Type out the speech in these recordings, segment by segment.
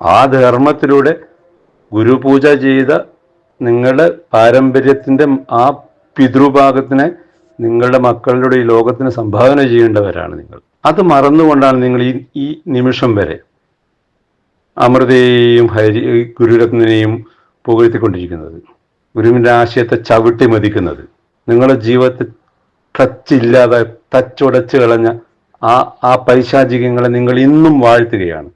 ആ ധർമ്മത്തിലൂടെ ഗുരുപൂജ ചെയ്ത നിങ്ങളുടെ പാരമ്പര്യത്തിന്റെ ആ പിതൃഭാഗത്തിനെ നിങ്ങളുടെ മക്കളുടെ ഈ ലോകത്തിന് സംഭാവന ചെയ്യേണ്ടവരാണ് നിങ്ങൾ. അത് മറന്നുകൊണ്ടാണ് നിങ്ങൾ ഈ ഈ നിമിഷം വരെ അമൃതയെയും ഹരി ഗുരുരത്നനെയും പുകഴ്ത്തിക്കൊണ്ടിരിക്കുന്നത്. ഗുരുവിന്റെ ആശയത്തെ ചവിട്ടി മതിക്കുന്നത്. നിങ്ങളുടെ ജീവിതത്തിൽ ടച്ച് ഇല്ലാതെ ടച്ചുടച്ച് കളഞ്ഞ ആ ആ പൈശാചികങ്ങളെ നിങ്ങൾ ഇന്നും വാഴ്ത്തുകയാണ്.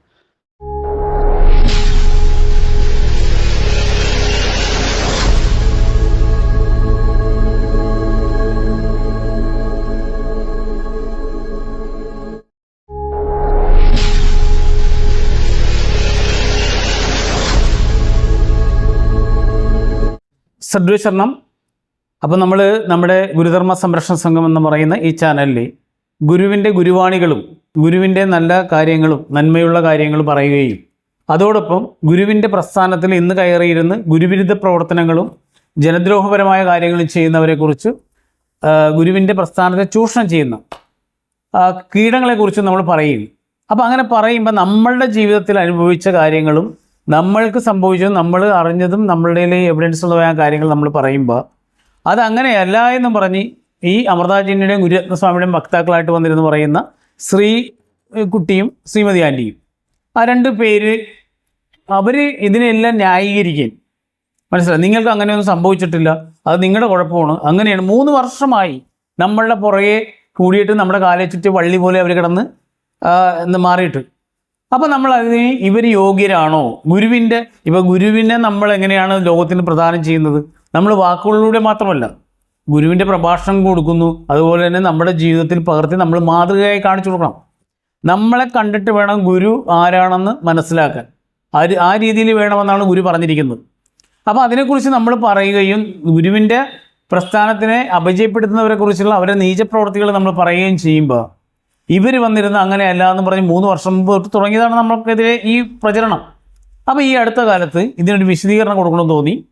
സദ്വശരണം. അപ്പോൾ നമ്മൾ നമ്മുടെ ഗുരുധർമ്മ സംരക്ഷണ സംഘം എന്ന് പറയുന്ന ഈ ചാനലിൽ ഗുരുവിന്റെ ഗുരുവാണികളും ഗുരുവിന്റെ നല്ല കാര്യങ്ങളും നന്മയുള്ള കാര്യങ്ങളും പറയുകയും അതോടൊപ്പം ഗുരുവിന്റെ പ്രസ്ഥാനത്തിൽ ഇന്ന് കയറിയിരുന്ന് ഗുരുവിരുദ്ധ പ്രവർത്തനങ്ങളും ജനദ്രോഹപരമായ കാര്യങ്ങളും ചെയ്യുന്നവരെക്കുറിച്ച് ഗുരുവിന്റെ പ്രസ്ഥാനത്തെ ചൂഷണം ചെയ്യുന്ന കീടങ്ങളെക്കുറിച്ച് നമ്മൾ പറയും. അപ്പോൾ അങ്ങനെ പറയുമ്പോൾ നമ്മളുടെ ജീവിതത്തിൽ അനുഭവിച്ച കാര്യങ്ങളും നമ്മൾക്ക് സംഭവിച്ചതും നമ്മൾ അറിഞ്ഞതും നമ്മളുടെ എവിഡൻസ് ഉള്ളതായ കാര്യങ്ങൾ നമ്മൾ പറയുമ്പോൾ അത് അങ്ങനെയല്ല എന്ന് പറഞ്ഞ് ഈ അമൃതാചാര്യന്റെയും ഗുരുരത്നസ്വാമിയുടെയും വക്താക്കളായിട്ട് വന്നിരുന്നു പറയുന്ന ശ്രീ കുട്ടിയും ശ്രീമതി ആന്റിയും ആ രണ്ട് പേര് അവർ ഇതിനെല്ലാം ന്യായീകരിക്കും മനസ്സിലായി? നിങ്ങൾക്ക് അങ്ങനെയൊന്നും സംഭവിച്ചിട്ടില്ല. അത് നിങ്ങളുടെ കുഴപ്പമാണ്. അങ്ങനെയാണ്. മൂന്ന് വർഷമായി നമ്മളുടെ പുറകെ കൂടിയിട്ട് നമ്മുടെ കാലെ വള്ളി പോലെ അവർ കിടന്ന് മാറിയിട്ട്. അപ്പോൾ നമ്മൾ അതിന് ഇവർ യോഗ്യരാണോ? ഗുരുവിന്റെ ഇപ്പോൾ ഗുരുവിനെ നമ്മൾ എങ്ങനെയാണ് ലോകത്തിന് പ്രദാനം ചെയ്യുന്നത്? നമ്മൾ വാക്കുകളിലൂടെ മാത്രമല്ല ഗുരുവിന്റെ പ്രഭാഷണം കൊടുക്കുന്നു അതുപോലെ തന്നെ നമ്മുടെ ജീവിതത്തിൽ പകർത്തി നമ്മൾ മാതൃകയായി കാണിച്ചു കൊടുക്കണം. നമ്മളെ കണ്ടിട്ട് വേണം ഗുരു ആരാണെന്ന് മനസ്സിലാക്കാൻ. ആ ആ രീതിയിൽ വേണമെന്നാണ് ഗുരു പറഞ്ഞിരിക്കുന്നത്. അപ്പോൾ അതിനെക്കുറിച്ച് നമ്മൾ പറയുകയും ഗുരുവിന്റെ പ്രസ്ഥാനത്തിനെ അപജയപ്പെടുത്തുന്നവരെ കുറിച്ചുള്ള അവരുടെ നീചപ്രവർത്തികൾ നമ്മൾ പറയുകയും ചെയ്യുമ്പോൾ ഇവർ വന്നിരുന്ന അങ്ങനെയല്ല എന്ന് പറഞ്ഞ് മൂന്ന് വർഷം തൊട്ട് തുടങ്ങിയതാണ് നമ്മൾക്കെതിരെ ഈ പ്രചരണം. അപ്പോൾ ഈ അടുത്ത കാലത്ത് ഇതിനൊരു വിശദീകരണം കൊടുക്കണമെന്ന് തോന്നി.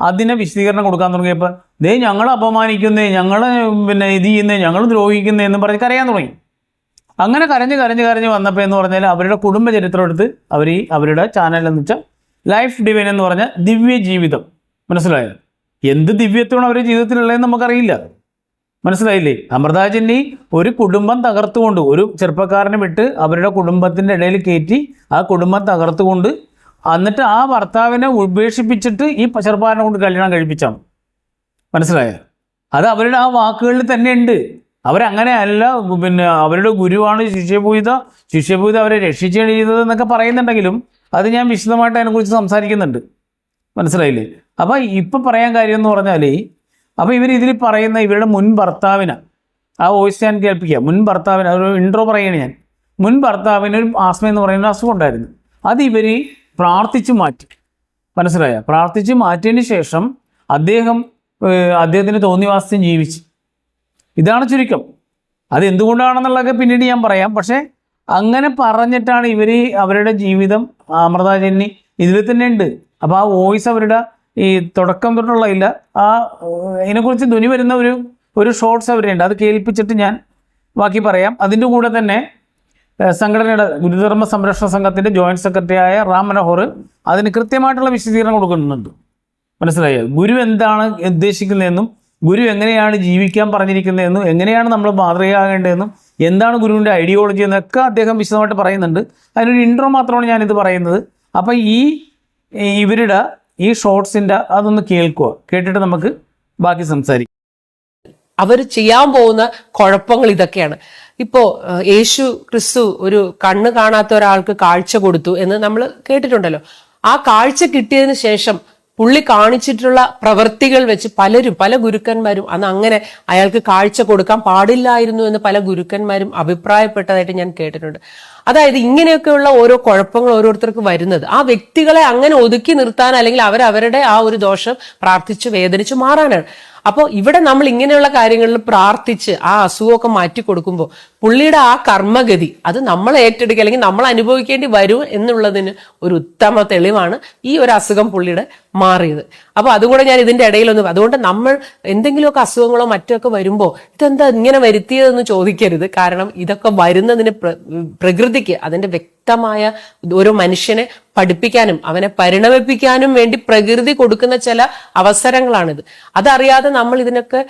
അതിനെ വിശദീകരണം കൊടുക്കാൻ തുടങ്ങിയപ്പോൾ ദേ ഞങ്ങൾ അപമാനിക്കുന്നേ ഞങ്ങൾ പിന്നെ ഇത് ചെയ്യുന്നേ ഞങ്ങൾ ദ്രോഹിക്കുന്നേ എന്ന് പറഞ്ഞ് കരയാൻ തുടങ്ങി. അങ്ങനെ കരഞ്ഞ് കരഞ്ഞ് കരഞ്ഞ് വന്നപ്പോൾ എന്ന് പറഞ്ഞാൽ അവരുടെ കുടുംബ ചരിത്രം എടുത്ത് അവർ ഈ അവരുടെ ചാനൽ എന്ന് വെച്ചാൽ ലൈഫ് ഡിവൈൻ എന്ന് പറഞ്ഞ ദിവ്യ ജീവിതം മനസ്സിലായത് എന്ത് ദിവ്യത്വമാണ് അവരുടെ ജീവിതത്തിലുള്ളതെന്ന് നമുക്കറിയില്ല. മനസ്സിലായില്ലേ? അമൃതാജന്യ ഒരു കുടുംബം തകർത്തുകൊണ്ട് ഒരു ചെറുപ്പക്കാരനെ വിട്ട് അവരുടെ കുടുംബത്തിന്റെ ഇടയിൽ കയറ്റി ആ കുടുംബം തകർത്തുകൊണ്ട് എന്നിട്ട് ആ ഭർത്താവിനെ ഉപേക്ഷിപ്പിച്ചിട്ട് ഈ ചെറുപ്പക്കാരനെ കൊണ്ട് കല്യാണം കഴിപ്പിച്ചാണ് മനസ്സിലായോ? അത് അവരുടെ ആ വാക്കുകളിൽ തന്നെ ഉണ്ട്. അവരങ്ങനെ അല്ല പിന്നെ അവരുടെ ഗുരുവാണ് ശിഷ്യപൂജിത. ശിഷ്യപൂജിത അവരെ രക്ഷിച്ചാണ് എന്നൊക്കെ പറയുന്നുണ്ടെങ്കിലും അത് ഞാൻ വിശദമായിട്ട് അതിനെക്കുറിച്ച് സംസാരിക്കുന്നുണ്ട്. മനസ്സിലായില്ലേ? അപ്പോൾ ഇപ്പം പറയാൻ കാര്യം എന്ന് പറഞ്ഞാൽ അപ്പോൾ ഇവർ ഇതിൽ പറയുന്ന ഇവരുടെ മുൻ ഭർത്താവിന് ആ വോയിസ് ഞാൻ കേൾപ്പിക്കുക മുൻ ഭർത്താവിന് ഒരു ഇൻട്രോ പറയുകയാണ് ഞാൻ. മുൻ ഭർത്താവിന് ഒരു ആസ്മ എന്ന് പറയുന്ന അസുഖം ഉണ്ടായിരുന്നു. അത് ഇവർ പ്രാർത്ഥിച്ചു മാറ്റി. മനസ്സിലായ? പ്രാർത്ഥിച്ച് മാറ്റിയതിന് ശേഷം അദ്ദേഹം അദ്ദേഹത്തിന് തോന്നിവാസത്തിൽ ജീവിച്ചു. ഇതാണ് ചുരുക്കം. അത് എന്തുകൊണ്ടാണെന്നുള്ളതൊക്കെ പിന്നീട് ഞാൻ പറയാം. പക്ഷേ അങ്ങനെ പറഞ്ഞിട്ടാണ് ഇവർ അവരുടെ ജീവിതം അമൃതാജന്യ ഇതിൽ തന്നെ ഉണ്ട്. അപ്പോൾ ആ വോയിസ് അവരുടെ ഈ തുടക്കം തൊട്ടുള്ള ഇല്ല. ആ ഇതിനെക്കുറിച്ച് ധ്വനി വരുന്ന ഒരു ഒരു ഷോർട്സ് അവരുണ്ട്. അത് കേൾപ്പിച്ചിട്ട് ഞാൻ ബാക്കി പറയാം. അതിന്റെ കൂടെ തന്നെ സംഘടനയുടെ ഗുരുധർമ്മ സംരക്ഷണ സംഘത്തിന്റെ ജോയിന്റ് സെക്രട്ടറിയായ റാം മനോഹർ അതിന് കൃത്യമായിട്ടുള്ള വിശദീകരണം കൊടുക്കുന്നുണ്ട്. മനസ്സിലായോ? ഗുരു എന്താണ് ഉദ്ദേശിക്കുന്നതെന്നും ഗുരു എങ്ങനെയാണ് ജീവിക്കാൻ പറഞ്ഞിരിക്കുന്നതെന്നും എങ്ങനെയാണ് നമ്മൾ മാതൃകയാകേണ്ടതെന്നും എന്താണ് ഗുരുവിന്റെ ഐഡിയോളജി എന്നൊക്കെ അദ്ദേഹം വിശദമായിട്ട് പറയുന്നുണ്ട്. അതിനൊരു ഇൻട്രോ മാത്രമാണ് ഞാനിത് പറയുന്നത്. അപ്പോൾ ഈ ഇവരുടെ ഈ ഷോർട്സിന്റെ അതൊന്ന് കേൾക്കുക കേട്ടിട്ട് നമുക്ക് ബാക്കി സംസാരിക്കാം. അവർ ചെയ്യാൻ പോകുന്ന കുഴപ്പങ്ങൾ ഇതൊക്കെയാണ്. ഇപ്പോ യേശു ക്രിസ്തു ഒരു കണ്ണ് കാണാത്ത ഒരാൾക്ക് കാഴ്ച കൊടുത്തു എന്ന് നമ്മൾ കേട്ടിട്ടുണ്ടല്ലോ. ആ കാഴ്ച കിട്ടിയതിന് ശേഷം പുള്ളി കാണിച്ചിട്ടുള്ള പ്രവൃത്തികൾ വെച്ച് പലരും പല ഗുരുക്കന്മാരും അന്ന് അങ്ങനെ അയാൾക്ക് കാഴ്ച കൊടുക്കാൻ പാടില്ലായിരുന്നു എന്ന് പല ഗുരുക്കന്മാരും അഭിപ്രായപ്പെട്ടതായിട്ട് ഞാൻ കേട്ടിട്ടുണ്ട്. അതായത് ഇങ്ങനെയൊക്കെയുള്ള ഓരോ കുഴപ്പങ്ങൾ ഓരോരുത്തർക്ക് വരുന്നത്. ആ വ്യക്തികളെ അങ്ങനെ ഒതുക്കി നിർത്താൻ അല്ലെങ്കിൽ അവരവരുടെ ആ ഒരു ദോഷം പ്രാർത്ഥിച്ച് വേദനിച്ച് മാറാനാണ്. അപ്പോൾ ഇവിടെ നമ്മൾ ഇങ്ങനെയുള്ള കാര്യങ്ങളിൽ പ്രാർത്ഥിച്ച് ആ അസുഖമൊക്കെ മാറ്റി കൊടുക്കുമ്പോൾ പുള്ളിയുടെ ആ കർമ്മഗതി അത് നമ്മൾ ഏറ്റെടുക്കുക അല്ലെങ്കിൽ നമ്മൾ അനുഭവിക്കേണ്ടി വരും എന്നുള്ളതിന് ഒരു ഉത്തമ തെളിവാണ് ഈ ഒരു അസുഖം പുള്ളിയുടെ മാറിയത്. അപ്പോൾ അതുകൂടെ ഞാൻ ഇതിന്റെ ഇടയിലൊന്ന് അതുകൊണ്ട് നമ്മൾ എന്തെങ്കിലുമൊക്കെ അസുഖങ്ങളോ മറ്റൊക്കെ വരുമ്പോൾ ഇതെന്താ ഇങ്ങനെ വരുത്തിയതെന്ന് ചോദിക്കരുത്. കാരണം ഇതൊക്കെ വരുന്നതിന് പ്ര- പ്രകൃതിക്ക് അതിന്റെ വ്യക്തമായ ഓരോ മനുഷ്യനെ പഠിപ്പിക്കാനും അവനെ പരിണമിപ്പിക്കാനും വേണ്ടി പ്രകൃതി കൊടുക്കുന്ന ചില അവസരങ്ങളാണിത്. അതറിയാതെ നമ്മൾ ഇതിനൊക്കെ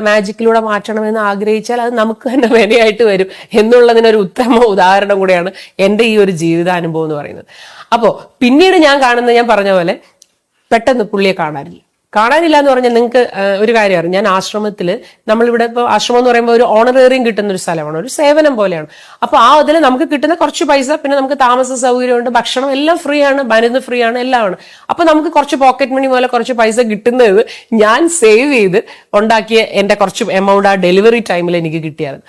മാജിക്കിലൂടെ മാറ്റണമെന്ന് ആഗ്രഹിച്ചാൽ അത് നമുക്ക് തന്നെ വിനയായിട്ട് വരും എന്നുള്ളതിനൊരു ഉത്തമ ഉദാഹരണം കൂടെയാണ് എന്റെ ഈ ഒരു ജീവിതാനുഭവം എന്ന് പറയുന്നത്. അപ്പോൾ പിന്നീട് ഞാൻ കാണുന്ന ഞാൻ പറഞ്ഞ പോലെ പെട്ടെന്ന് പുള്ളിയെ കാണാനില്ല. കാണാനില്ല എന്ന് പറഞ്ഞാൽ നിങ്ങൾക്ക് ഒരു കാര്യം അറിയാം. ഞാൻ ആശ്രമത്തിൽ നമ്മളിവിടെ ഇപ്പോൾ ആശ്രമം എന്ന് പറയുമ്പോൾ ഒരു ഓണറേറിയം കിട്ടുന്ന ഒരു സ്ഥലമാണ് ഒരു സേവനം പോലെയാണ്. അപ്പോൾ ആ അതിൽ നമുക്ക് കിട്ടുന്ന കുറച്ച് പൈസ പിന്നെ നമുക്ക് താമസ സൗകര്യമുണ്ട് ഭക്ഷണം എല്ലാം ഫ്രീ ആണ് മരുന്ന് ഫ്രീ ആണ് എല്ലാം ആണ്. അപ്പോൾ നമുക്ക് കുറച്ച് പോക്കറ്റ് മണി പോലെ കുറച്ച് പൈസ കിട്ടുന്നത് ഞാൻ സേവ് ചെയ്ത് ഉണ്ടാക്കിയ എന്റെ കുറച്ച് എമൗണ്ട് ആ ഡെലിവറി ടൈമിൽ എനിക്ക് കിട്ടിയായിരുന്നു.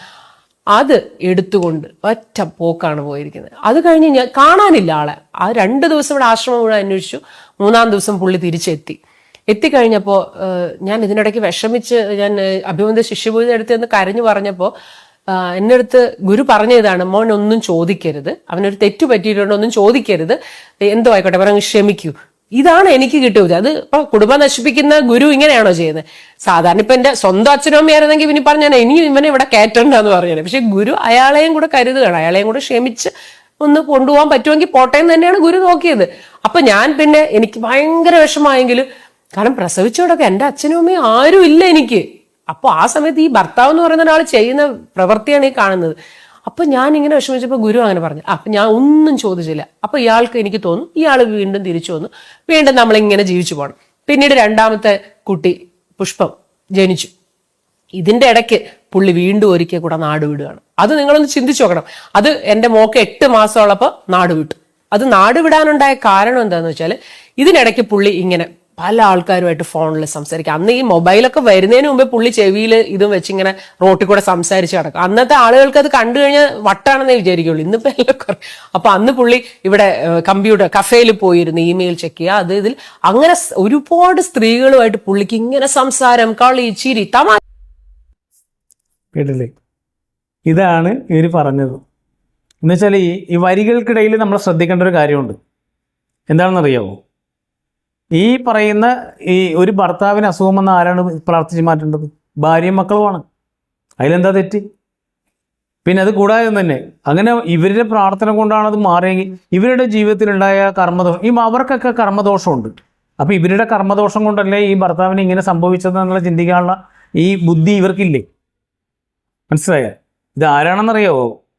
അത് എടുത്തുകൊണ്ട് ഒറ്റ പോക്കാണ് പോയിരിക്കുന്നത്. അത് കഴിഞ്ഞ് ഞാൻ കാണാനില്ല ആളെ. ആ രണ്ട് ദിവസം ഇവിടെ ആശ്രമം മുഴുവൻ അന്വേഷിച്ചു. മൂന്നാം ദിവസം പുള്ളി തിരിച്ചെത്തി. എത്തിക്കഴിഞ്ഞപ്പോൾ ഞാൻ ഇതിനിടയ്ക്ക് വിഷമിച്ച് ഞാൻ അഭിമന്ത അഭിമന്യ ശിഷ്യപൂജ എടുത്ത് എന്ന് കരഞ്ഞു പറഞ്ഞപ്പോൾ എന്റെ അടുത്ത് ഗുരു പറഞ്ഞതാണ് മോൻ ഒന്നും ചോദിക്കരുത്. അവനൊരു തെറ്റു പറ്റിയിട്ടുണ്ട് ഒന്നും ചോദിക്കരുത്. എന്തോ ആയിക്കോട്ടെ പറഞ്ഞു ക്ഷമിക്കൂ. ഇതാണ് എനിക്ക് കിട്ടിയത് അത് ഇപ്പൊ കുടുംബം നശിപ്പിക്കുന്ന ഗുരു ഇങ്ങനെയാണോ ചെയ്യുന്നത്? സാധാരണ ഇപ്പൊ എന്റെ സ്വന്തം അച്ഛനും അമ്മയായിരുന്നെങ്കിൽ ഇനി പറഞ്ഞാൽ ഇനി ഇവനെ ഇവിടെ കയറ്റണ്ടെന്ന് പറഞ്ഞത് പക്ഷെ ഗുരു അയാളെയും കൂടെ കരുതുകയാണ്. അയാളെയും കൂടെ ക്ഷമിച്ച് ഒന്ന് കൊണ്ടുപോകാൻ പറ്റുമെങ്കിൽ പോട്ടയം തന്നെയാണ് ഗുരു നോക്കിയത്. അപ്പൊ ഞാൻ പിന്നെ എനിക്ക് ഭയങ്കര വിഷമായെങ്കിലും കാരണം പ്രസവിച്ചോടൊക്കെ എന്റെ അച്ഛനും അമ്മയും ആരും ഇല്ല എനിക്ക്. അപ്പൊ ആ സമയത്ത് ഈ ഭർത്താവ് എന്ന് പറയുന്ന ഒരാൾ ചെയ്യുന്ന പ്രവൃത്തിയാണ് ഈ കാണുന്നത്. അപ്പൊ ഞാൻ ഇങ്ങനെ വിഷമിച്ചപ്പോൾ ഗുരു അങ്ങനെ പറഞ്ഞു. അപ്പൊ ഞാൻ ഒന്നും ചോദിച്ചില്ല. അപ്പൊ ഇയാൾക്ക് എനിക്ക് തോന്നും ഇയാൾ വീണ്ടും തിരിച്ചു വന്നു. വീണ്ടും നമ്മൾ ഇങ്ങനെ ജീവിച്ചു പോകണം പിന്നീട് രണ്ടാമത്തെ കുട്ടി പുഷ്പം ജനിച്ചു. ഇതിന്റെ ഇടയ്ക്ക് പുള്ളി വീണ്ടും ഒരിക്കൽ കൂടെ നാട് വിടുകയാണ്. അത് നിങ്ങളൊന്ന് ചിന്തിച്ചു നോക്കണം. അത് എന്റെ മോക്ക് എട്ട് മാസമുള്ളപ്പോൾ നാട് വിട്ടു. അത് നാട് വിടാനുണ്ടായ കാരണം എന്താന്ന് വെച്ചാൽ ഇതിനിടയ്ക്ക് പുള്ളി ഇങ്ങനെ പല ആൾക്കാരുമായിട്ട് ഫോണിൽ സംസാരിക്കുക അന്ന് ഈ മൊബൈലൊക്കെ വരുന്നതിന് മുമ്പേ പുള്ളി ചെവിയിൽ ഇതും വെച്ച് ഇങ്ങനെ റോട്ടിൽ കൂടെ സംസാരിച്ച് കിടക്കും അന്നത്തെ ആളുകൾക്ക് അത് കണ്ടു കഴിഞ്ഞാൽ വട്ടാണെന്നേ വിചാരിക്കുള്ളൂ. ഇന്നിപ്പോ എല്ലാം അപ്പൊ അന്ന് പുള്ളി ഇവിടെ കമ്പ്യൂട്ടർ കഫേയിൽ പോയിരുന്നു ഇമെയിൽ ചെക്ക് ചെയ്യുക അത് ഇതിൽ അങ്ങനെ ഒരുപാട് സ്ത്രീകളുമായിട്ട് പുള്ളിക്ക് ഇങ്ങനെ സംസാരം കളി ചിരി തമാ ഇതാണ് ഇവർ പറഞ്ഞത്. എന്നുവെച്ചാൽ ഈ വരികൾക്കിടയിൽ നമ്മൾ ശ്രദ്ധിക്കേണ്ട ഒരു കാര്യമുണ്ട്. എന്താണെന്നറിയാമോ ഈ പറയുന്ന ഈ ഒരു ഭർത്താവിന് അസുഖം വന്ന ആരാണ് പ്രാർത്ഥിച്ച് മാറ്റേണ്ടത്? ഭാര്യയും മക്കളുമാണ്. അതിലെന്താ തെറ്റ്? പിന്നെ അത് കൂടാതെ തന്നെ അങ്ങനെ ഇവരുടെ പ്രാർത്ഥന കൊണ്ടാണ് അത് മാറിയെങ്കിൽ ഇവരുടെ ജീവിതത്തിലുണ്ടായ കർമ്മദോഷം ഈ അവർക്കൊക്കെ കർമ്മദോഷമുണ്ട്. അപ്പോൾ ഇവരുടെ കർമ്മദോഷം കൊണ്ടല്ലേ ഈ ഭർത്താവിന് ഇങ്ങനെ സംഭവിച്ചതെന്നുള്ള ചിന്തിക്കാനുള്ള ഈ ബുദ്ധി ഇവർക്കില്ലേ? മനസ്സിലായ? ഇത് ആരാണെന്നറിയോ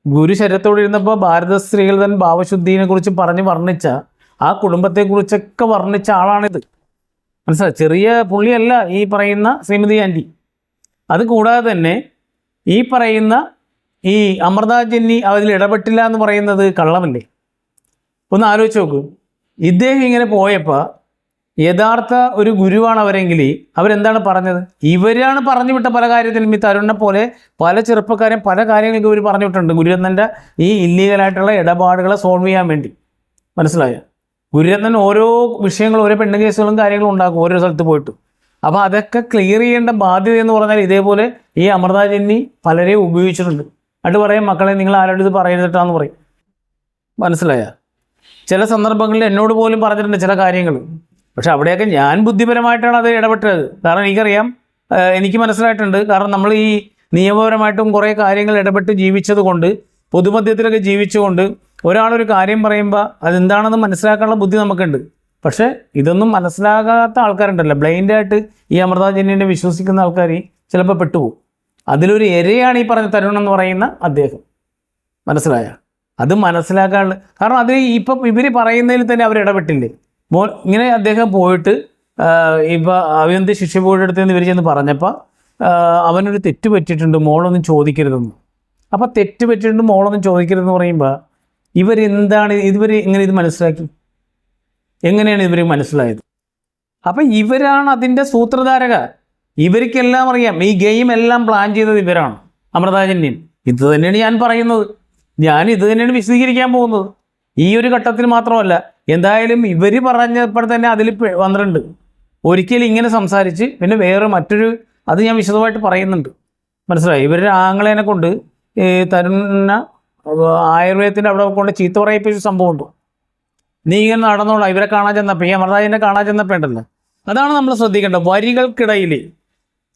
ഗുരു ശരീരത്തോടെ ഇരുന്നപ്പോൾ ഭാരത സ്ത്രീകൾ തന്നെ ഭാവശുദ്ധിയെ കുറിച്ച് പറഞ്ഞ് വർണിച്ച ആ കുടുംബത്തെക്കുറിച്ചൊക്കെ വർണിച്ച ആളാണിത്. മനസ്സിലായി? ചെറിയ പുള്ളിയല്ല ഈ പറയുന്ന ശ്രീമതി ആന്റി. അത് കൂടാതെ തന്നെ ഈ പറയുന്ന ഈ അമൃത ജന്നി അതിൽ ഇടപെട്ടില്ല എന്ന് പറയുന്നത് കള്ളമല്ലേ? ഒന്ന് ആലോചിച്ച് നോക്ക്. ഇദ്ദേഹം ഇങ്ങനെ പോയപ്പോൾ യഥാർത്ഥ ഒരു ഗുരുവാണ് അവരെങ്കിൽ അവരെന്താണ് പറഞ്ഞത്? ഇവരാണ് പറഞ്ഞു വിട്ട പല കാര്യത്തിലും. ഈ തരുണിനെ പോലെ പല ചെറുപ്പക്കാരും പല കാര്യങ്ങൾക്ക് ഇവർ പറഞ്ഞു വിട്ടിട്ടുണ്ട് ഗുരുവന്ദന്റെ ഈ ഇല്ലീഗലായിട്ടുള്ള ഇടപാടുകളെ സോൾവ് ചെയ്യാൻ വേണ്ടി. മനസ്സിലായോ? ഗുരുരത്നൻ ഓരോ വിഷയങ്ങളും ഓരോ പെണ്ണ് കേസുകളും കാര്യങ്ങളും ഉണ്ടാക്കും ഓരോ സ്ഥലത്ത് പോയിട്ട്. അപ്പോൾ അതൊക്കെ ക്ലിയർ ചെയ്യേണ്ട ബാധ്യത എന്ന് പറഞ്ഞാൽ ഇതേപോലെ ഈ അമൃതാജന്നി പലരെയും ഉപയോഗിച്ചിട്ടുണ്ട്. അട്ട് പറയും മക്കളെ നിങ്ങൾ ആരോടും ഇത് പറയരുതിട്ടാന്ന് പറയും. മനസ്സിലായ? ചില സന്ദർഭങ്ങളിൽ എന്നോട് പോലും പറഞ്ഞിട്ടുണ്ട് ചില കാര്യങ്ങൾ. പക്ഷെ അവിടെയൊക്കെ ഞാൻ ബുദ്ധിപരമായിട്ടാണ് അത് ഇടപെട്ടത്. കാരണം എനിക്കറിയാം എനിക്ക് മനസ്സിലായിട്ടുണ്ട്. കാരണം നമ്മൾ ഈ നിയമപരമായിട്ടും കുറേ കാര്യങ്ങൾ ഇടപെട്ട് ജീവിച്ചത് കൊണ്ട് പൊതുമധ്യത്തിലൊക്കെ ജീവിച്ചുകൊണ്ട് ഒരാളൊരു കാര്യം പറയുമ്പോൾ അതെന്താണെന്ന് മനസ്സിലാക്കാനുള്ള ബുദ്ധി നമുക്കുണ്ട്. പക്ഷേ ഇതൊന്നും മനസ്സിലാകാത്ത ആൾക്കാരുണ്ടല്ലോ. ബ്ലൈൻഡായിട്ട് ഈ അമൃതാജന്യനെ വിശ്വസിക്കുന്ന ആൾക്കാർ ചിലപ്പോൾ പെട്ടുപോകും. അതിലൊരു ഇരയാണ് ഈ പറഞ്ഞ തരുൺ എന്ന് പറയുന്ന അദ്ദേഹം. മനസ്സിലായ? അത് മനസ്സിലാക്കാനുള്ള കാരണം അതിൽ ഇപ്പം ഇവർ പറയുന്നതിൽ തന്നെ അവർ ഇടപെട്ടില്ലേ? മോ ഇങ്ങനെ അദ്ദേഹം പോയിട്ട് ഇപ്പോൾ അവന്ത് ശിക്ഷ പോയിട്ട് നിന്ന് ഇവർ ചെന്ന് പറഞ്ഞപ്പോൾ അവനൊരു തെറ്റ് പറ്റിയിട്ടുണ്ട് മോളൊന്നും ചോദിക്കരുതെന്ന്. അപ്പോൾ തെറ്റ് പറ്റിയിട്ടുണ്ട് മോളൊന്നും ചോദിക്കരുതെന്ന് പറയുമ്പോൾ ഇവരെന്താണ് ഇവർ എങ്ങനെ ഇത് മനസ്സിലാക്കി? എങ്ങനെയാണ് ഇവർ മനസ്സിലായത്? അപ്പം ഇവരാണ് അതിന്റെ സൂത്രധാരക. ഇവർക്കെല്ലാം അറിയാം. ഈ ഗെയിം എല്ലാം പ്ലാൻ ചെയ്തത് ഇവരാണ്. അമൃതാജന്യൻ. ഇത് തന്നെയാണ് ഞാൻ പറയുന്നത്. ഞാൻ ഇത് തന്നെയാണ് വിശദീകരിക്കാൻ പോകുന്നത്. ഈ ഒരു ഘട്ടത്തിൽ മാത്രമല്ല എന്തായാലും ഇവർ പറഞ്ഞപ്പോൾ തന്നെ അതിൽ വന്നിട്ടുണ്ട് ഒരിക്കലും ഇങ്ങനെ സംസാരിച്ച് പിന്നെ വേറെ മറ്റൊരു അത് ഞാൻ വിശദമായിട്ട് പറയുന്നുണ്ട്. മനസ്സിലായി? ഇവരുടെ ആങ്ങളേനെ കൊണ്ട് തരുന്ന ആയുർവേദത്തിന്റെ അവിടെ കൊണ്ട് ചീത്ത പറയിപ്പിച്ച സംഭവമുണ്ട് നീ ഇങ്ങനെ നടന്നോളാം ഇവരെ കാണാൻ ചെന്നപ്പോൾ ഈ അമൃതാജിനെ കാണാൻ ചെന്നപ്പോൾ ഉണ്ടല്ലോ. അതാണ് നമ്മൾ ശ്രദ്ധിക്കേണ്ടത്. വരികൾക്കിടയിൽ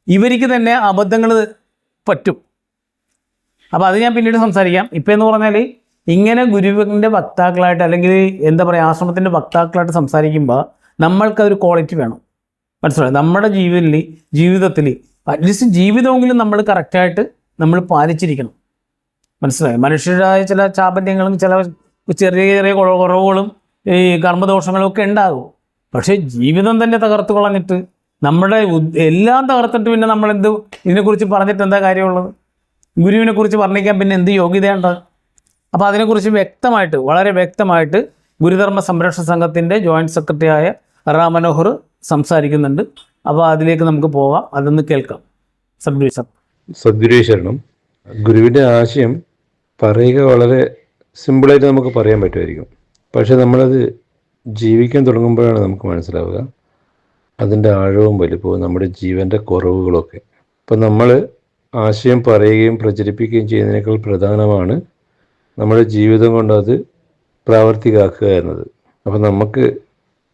ഇവർക്ക് തന്നെ അബദ്ധങ്ങൾ പറ്റും. അപ്പോൾ അത് ഞാൻ പിന്നീട് സംസാരിക്കാം. ഇപ്പം എന്ന് പറഞ്ഞാൽ ഇങ്ങനെ ഗുരുവിന്റെ വക്താക്കളായിട്ട് അല്ലെങ്കിൽ എന്താ പറയുക ആശ്രമത്തിന്റെ വക്താക്കളായിട്ട് സംസാരിക്കുമ്പോൾ നമ്മൾക്കതൊരു ക്വാളിറ്റി വേണം. മനസ്സിലായി? നമ്മുടെ ജീവിതത്തിൽ ജീവിതത്തിൽ അറ്റ്ലീസ്റ്റ് ജീവിതമെങ്കിലും നമ്മൾ കറക്റ്റായിട്ട് നമ്മൾ പാലിച്ചിരിക്കണം. മനസ്സിലായി? മനുഷ്യരായ ചില ചാപല്യങ്ങളും ചില ചെറിയ ചെറിയ കുറവുകളും ഈ കർമ്മദോഷങ്ങളും ഒക്കെ ഉണ്ടാകും. പക്ഷേ ജീവിതം തന്നെ തകർത്തു കളഞ്ഞിട്ട് നമ്മുടെ എല്ലാം തകർത്തിട്ട് പിന്നെ നമ്മളെന്ത് ഇതിനെക്കുറിച്ച് പറഞ്ഞിട്ട് എന്താ കാര്യമുള്ളത്? ഗുരുവിനെ കുറിച്ച് വർണിക്കാൻ പിന്നെ എന്ത് യോഗ്യതയുണ്ട്? അപ്പോൾ അതിനെക്കുറിച്ച് വ്യക്തമായിട്ട് വളരെ വ്യക്തമായിട്ട് ഗുരുധർമ്മ സംരക്ഷണ സംഘത്തിന്റെ ജോയിന്റ് സെക്രട്ടറി ആയ റാം മനോഹർ സംസാരിക്കുന്നുണ്ട്. അപ്പോൾ അതിലേക്ക് നമുക്ക് പോവാം. അതൊന്ന് കേൾക്കാം. സദ്ഗുരു സദ്ഗുരുശരണം ഗുരുവിന്റെ ആശയം പറയുക വളരെ സിമ്പിളായിട്ട് നമുക്ക് പറയാൻ പറ്റുമായിരിക്കും. പക്ഷെ നമ്മളത് ജീവിക്കാൻ തുടങ്ങുമ്പോഴാണ് നമുക്ക് മനസ്സിലാവുക. അതിന്റെ ആഴവും വലുപ്പവും നമ്മുടെ ജീവന്റെ കുറവുകളൊക്കെ. അപ്പം നമ്മൾ ആശയം പറയുകയും പ്രചരിപ്പിക്കുകയും ചെയ്യുന്നതിനേക്കാൾ പ്രധാനമാണ് നമ്മുടെ ജീവിതം കൊണ്ട് അത് പ്രാവർത്തികമാക്കുക എന്നത്. അപ്പം നമുക്ക്